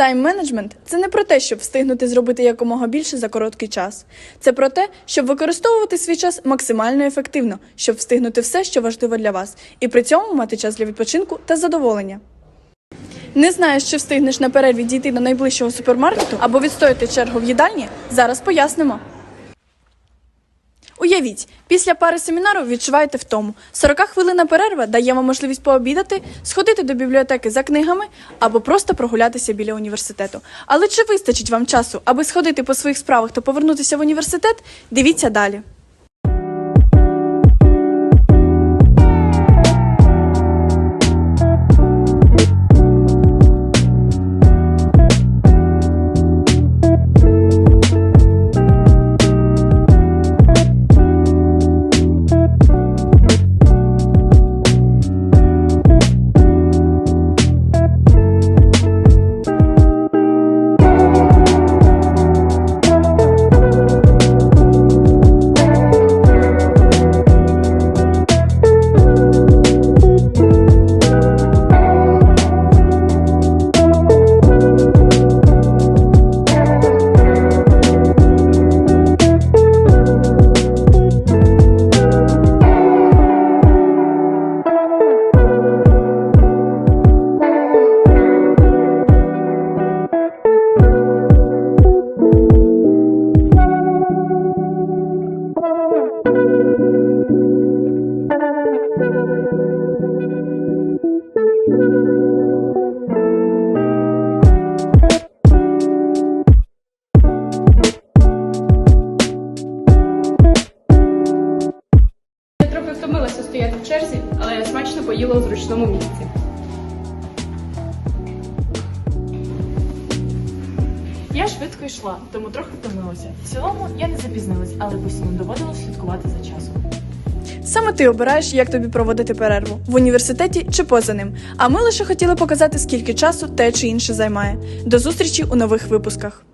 Тайм-менеджмент це не про те, щоб встигнути зробити якомога більше за короткий час. Це про те, щоб використовувати свій час максимально ефективно, щоб встигнути все, що важливо для вас, і при цьому мати час для відпочинку та задоволення. Не знаєш, чи встигнеш на перерві дійти до найближчого супермаркету або відстояти чергу в їдальні? Зараз пояснимо. Уявіть, після пари семінару відчуваєте втому. 40 хвилина перерва дає вам можливість пообідати, сходити до бібліотеки за книгами або просто прогулятися біля університету. Але чи вистачить вам часу, аби сходити по своїх справах та повернутися в університет? Дивіться далі. Втомилася стояти в черзі, але я смачно поїла у зручному місці. Я швидко йшла, тому трохи втомилася. В цілому я не запізнилась, але постійно доводилось слідкувати за часом. Саме ти обираєш, як тобі проводити перерву в університеті чи поза ним. А ми лише хотіли показати, скільки часу те чи інше займає. До зустрічі у нових випусках.